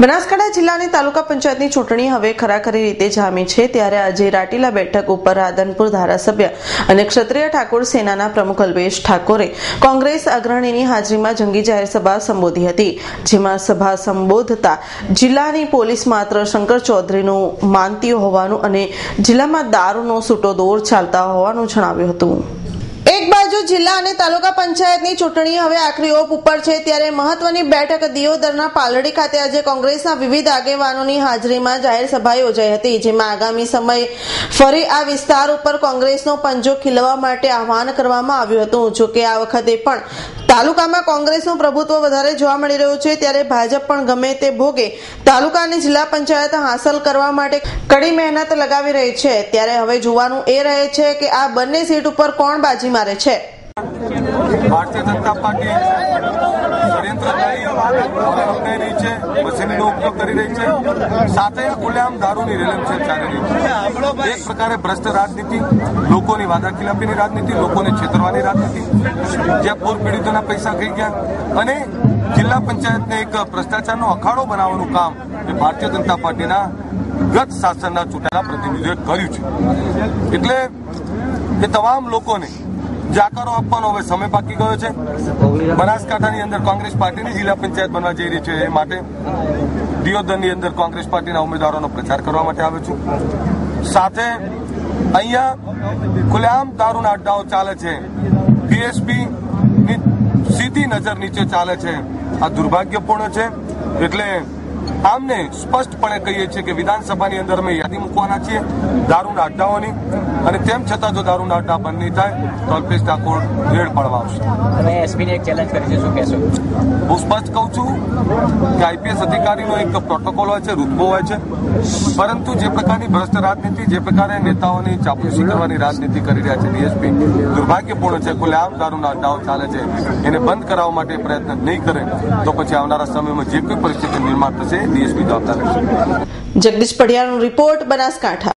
બનાસકાંઠા જિલ્લાની તાલુકા પંચાયતની ચૂંટણી હવે ખરાખરી રીતે જામી છે. ત્યારે આજે રાટીલા બેઠક ઉપર રાધનપુર ધારાસભ્ય અને ક્ષત્રિય ઠાકોર સેનાના પ્રમુખ અલ્પેશ ઠાકોરે કોંગ્રેસ અગ્રણીની હાજરીમાં જંગી જાહેર સભા સંબોધી હતી, જેમાં સભા સંબોધતા જિલ્લાની પોલીસ માત્ર શંકર ચૌધરીનું માનતી હોવાનું અને જિલ્લામાં દારૂનો છૂટો દોર ચાલતા હોવાનું જણાવ્યું હતું. એક જિલ્લા અને તાલુકા પંચાયતની ચૂંટણી હવે આખરી ઓપ ઉપર છે ત્યારે મહત્વની બેઠક દિયોદરના પાલડી ખાતે આજે કોંગ્રેસના વિવિધ આગેવાનોની હાજરીમાં જાહેર સભા યોજાઈ હતી, જેમાં આગામી સમય ફરી આ વિસ્તાર ઉપર કોંગ્રેસનો પંજો ખીલવા માટે આહવાન કરવામાં આવ્યું હતું. જોકે આ વખતે પણ તાલુકામાં કોંગ્રેસનું પ્રભુત્વ વધારે જોવા મળી રહ્યું છે, ત્યારે ભાજપ પણ ગમે તે ભોગે તાલુકા અને જિલ્લા પંચાયત હાંસલ કરવા માટે કડી મહેનત લગાવી રહી છે. ત્યારે હવે જોવાનું એ રહે છે કે આ બંને સીટ ઉપર કોણ બાજી મારે છે. ભારતીય જનતા પાર્ટી છે મશીનનો ઉપયોગ કરી રહી છે. સાથે ખુલ્લેઆમ દારૂની રેલમછેલ ચાલી રહી છે. એક પ્રકારે ભ્રષ્ટ રાજનીતિ, લોકોની વાદાખિલાફીની રાજનીતિ, લોકોને છેતરવાની રાજનીતિ, જ્યાં પૂર પીડિતોના પૈસા ખાઈ ગયા. અને જિલ્લા પંચાયતને એક ભ્રષ્ટાચારનો અખાડો બનાવવાનું કામ એ ભારતીય જનતા પાર્ટીના ગત શાસનના ચૂંટાયેલા પ્રતિનિધિઓએ કર્યું છે. એટલે એ તમામ લોકોને જાકારો આપવાનો હવે સમય પાકી ગયો છે. બનાસકાંઠાની અંદર કોંગ્રેસ પાર્ટીની જિલ્લા પંચાયત બનવા જઈ રહી છે એ માટે દિયોદરની અંદર કોંગ્રેસ પાર્ટીના ઉમેદવારોનો પ્રચાર કરવા માટે આવ્યો છું. સાથે અહીંયા ખુલ્લેઆમ દારૂના અડ્ડાઓ ચાલે છે. બીએસપી ની સીધી નજર નીચે ચાલે છે. આ દુર્ભાગ્યપૂર્ણ છે. એટલે આમને સ્પષ્ટપણે કહીએ છીએ કે વિધાનસભાની અંદર અમે યાદી મૂકવાના છીએ દારૂના અડ્ડાઓની. અને તેમ છતાં જો દારૂના અડ્ડા બંધ નહીં થાય તો અલ્પેશ ઠાકોર રેડ પાડવા આવશે. તમે એસપીને એક ચેલેન્જ કરી છે શું કહેશો? હું સ્પષ્ટ કહું છું કે આઈપીએસ અધિકારીનો એક પ્રોટોકોલ હોય છે રૂતબો હોય છે. પરંતુ જે પ્રકારની ભ્રષ્ટ રાજનીતિ જે પ્રકારે નેતાઓની ચાપલુસી કરવાની રાજનીતિ કરી રહ્યા છે ડીએસપી દુર્ભાગ્યપૂર્ણ છે ખુલ્લેઆમ દારૂના અડ્ડાઓ ચાલે છે. એને બંધ કરાવવા માટે પ્રયત્ન નહીં કરે તો પછી આવનારા સમયમાં જે કોઈ પરિસ્થિતિ નિર્માણ થશે ડીએસપી જવાબદાર જગદીશ પઢિયારનો રિપોર્ટ બનાસકાંઠા.